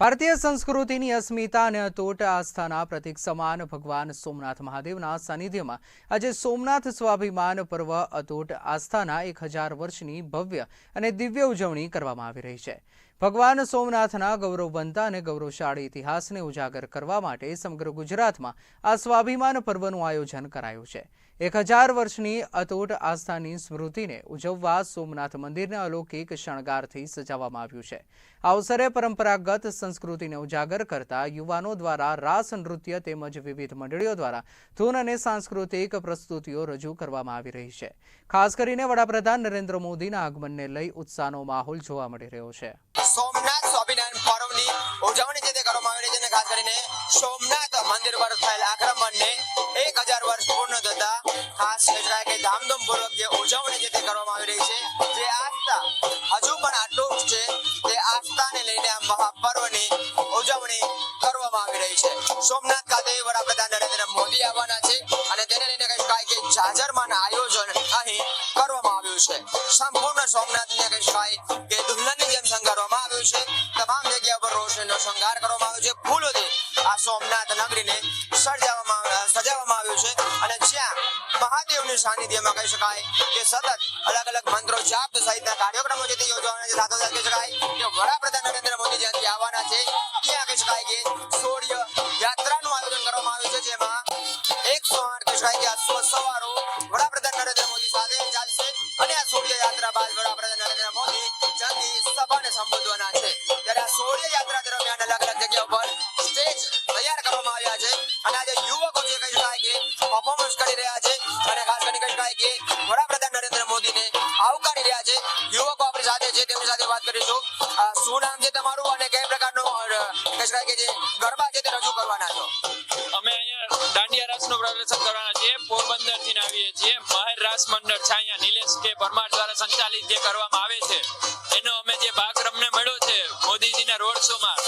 ભારતીય સંસ્કૃતિની અસ્મિતા અને અતૂટ આસ્થાના પ્રતિક સમાન ભગવાન સોમનાથ મહાદેવના સાનિધ્યમાં આજે સોમનાથ સ્વાભિમાન પર્વ અતૂટ આસ્થાના એક હજાર વર્ષની ભવ્ય અને દિવ્ય ઉજવણી કરવામાં આવી રહી છે. ભગવાન સોમનાથના ગૌરવવંતા અને ગૌરવશાળી ઇતિહાસને ઉજાગર કરવા માટે સમગ્ર ગુજરાતમાં આ સ્વાભિમાન પર્વનું આયોજન કરાયું છે. એક હજાર વર્ષની અતૂટ આસ્થાની સ્મૃતિને ઉજવવા સોમનાથ મંદિરને અલૌકિક શણગારથી સજાવવામાં આવ્યું છે. આ અવસરે પરંપરાગત સંસ્કૃતિને ઉજાગર કરતા યુવાનો દ્વારા રાસ, નૃત્ય તેમજ વિવિધ મંડળીઓ દ્વારા ધૂન અને સાંસ્કૃતિક પ્રસ્તુતિઓ રજૂ કરવામાં આવી રહી છે. ખાસ કરીને વડાપ્રધાન નરેન્દ્ર મોદીના આગમનને લઈ ઉત્સાહનો માહોલ જોવા મળી રહ્યો છે. સોમનાથ સ્વામિનારાયણ પર્વની ઉજવણી જે તે કરવામાં આવેલી છે ખાસ કરીને સોમનાથ મંદિર પર થયેલ આક્રમણને એક હજાર વર્ષ પૂર્ણ થતા ખાસ કહેવાય કે ધામધૂમપૂર્વક જે ઉજવણી જે કરવામાં આવી રહી છે, જે આસ્થા હજુ પણ અતૂટ છે, તે આસ્થાને લઈને આ મહાપર્વની ઉજવણી કરવામાં આવી રહી છે. સોમનાથ ખાતે વડાપ્રધાન નરેન્દ્ર મોદી આવવાના છે અને તેને લઈને કહી શકાય કે જાજરમાન આયોજન અહીં કરવામાં આવ્યું છે. સંપૂર્ણ સોમનાથને કહી શકાય કે દુલ્હનની શણગારવામાં આવ્યું છે. તમામ જગ્યા પર રોશનીનો શણગાર કરવામાં આવ્યો છે. ફૂલોથી આ સોમનાથ નગરીને સજાવવામાં સજાવવામાં આવ્યું છે. અને જ્યાં મહાદેવની સાનિધ્યમાં કહી શકાય કે સતત અલગ અલગ મંત્રો જાપ સહિતના કાર્યક્રમો જે યોજવાના છે સાથોસાથ કહી શકાય કે વડાપ્રધાન નરેન્દ્ર મોદી જ્યાંથી આવવાના છે, ત્યાં કહી શકાય કે સૂર્ય યાત્રાનું આયોજન કરવામાં આવ્યું છે, જેમાં એકસો આઠ કહી શકાય કે અશ્વ સવારો ત્યારે યાત્રા દરમિયાન અલગ અલગ જગ્યા પર સ્ટેજ તૈયાર કરવામાં આવ્યા છે. અને આજે યુવકો જે કહી શકાય કે પરફોર્મન્સ કરી રહ્યા છે અને ખાસ કરીને કહી શકાય કે વડાપ્રધાન નરેન્દ્ર મોદીને આવકારી રહ્યા છે. યુવકો આપણી સાથે છે, તેમની સાથે વાત કરીશું. શું નામ છે તમારું અને કઈ પ્રકારનો કહી શકાય કે જે ગરબા છે તે રજૂ કરવાના છો? અમે અહીંયા દાંડિયા રાસનું પ્રદર્શન કરવાના છીએ પોરબંદરથી આવીએ છીએ. મહેર રાસ મંડળ છે અહીંયા, નિલેશ કે પરમાર દ્વારા સંચાલિત જે કરવામાં આવે છે, એનો મોદીજીના રોડ શો માં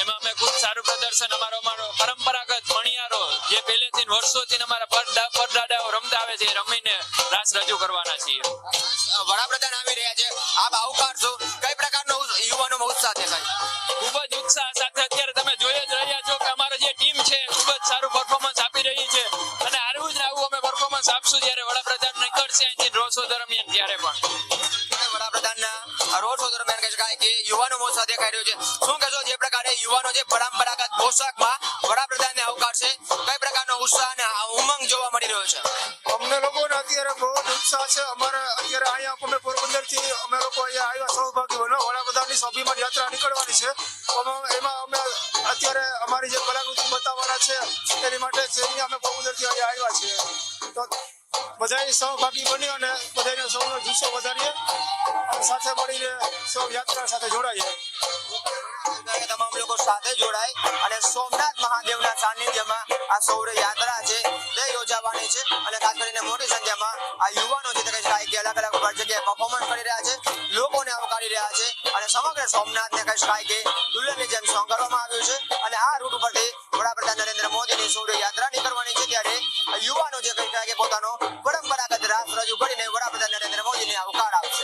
એમાં અમે ખૂબ સારું પ્રદર્શન અમારો અમારો પરંપરાગત મણિયારો જે પહેલેથી વર્ષોથી અમારા પરદા પરદાદાઓ રમતા આવે છે રમીને રાસ રજૂ કરવાના છીએ. વડાપ્રધાન આવી રહ્યા છે. આપ આવકારશો કઈ પ્રકારનો યુવાનોમાં ઉત્સાહ દેખાય? ખૂબ જ ઉત્સાહ સાથે અત્યારે આપશું જ્યારે વડાપ્રધાન નીકળશે અહીંથી રોડ શો દરમિયાન ત્યારે પણ. વડાપ્રધાનના રોડ શો દરમિયાન કહી શકાય કે યુવાનો મોસા દેખાઈ રહ્યો છે શું કહેશો? જે પ્રકારે યુવાનો જે પરંપરાગત પોશાકમાં વડાપ્રધાનને આવકારશે કઈ પ્રકારનો ઉત્સાહ અને ઉમંગ જોવા મળી રહ્યો છે? અમને લોકોને અત્યારે બહુ જ ઉત્સાહ છે. અમારે અત્યારે અહીંયા અમે પોરબંદરથી અમે લોકો અહીંયા આવ્યા સૌભાગ્ય બનો વડાપ્રધાનની સ્વાભિમાન યાત્રા નીકળવાની છે. એમાં અમે અત્યારે અમારી જે કલાકૃતિ બતાવવાના છે એની માટે જઈને અમે પોરબંદરથી અહીંયા આવ્યા છીએ. તો બધાએ સહભાગી બની અને બધાને સૌનો જુસ્સો વધારીએ અને સાથે મળીને સૌ યાત્રા સાથે જોડાઈએ. તમામ લોકો સાથે જોડાય અને સોમનાથ મહાદેવના સાનિધ્યમાં આ સૌર યાત્રા છે, તે યોજાવાની છે અને મોટી સંખ્યામાં આ યુવાનો જે કહે છે અલગ અલગ જગ્યાએ પરફોર્મન્સ કરી રહ્યા છે. લોકોને આવકારી રહ્યા છે. અને સમગ્ર સોમનાથને કઈ શકાય કે દુલ્હનની જેમ સોંગ કરવામાં આવ્યું છે. અને આ રૂટ ઉપરથી વડાપ્રધાન નરેન્દ્ર મોદીની સૂર્ય યાત્રા નીકળવાની છે ત્યારે યુવાનો જે કહી શકાય કે પોતાનો પરંપરાગત રાસ રજૂ કરીને વડાપ્રધાન નરેન્દ્ર મોદીને આવકાર આપશે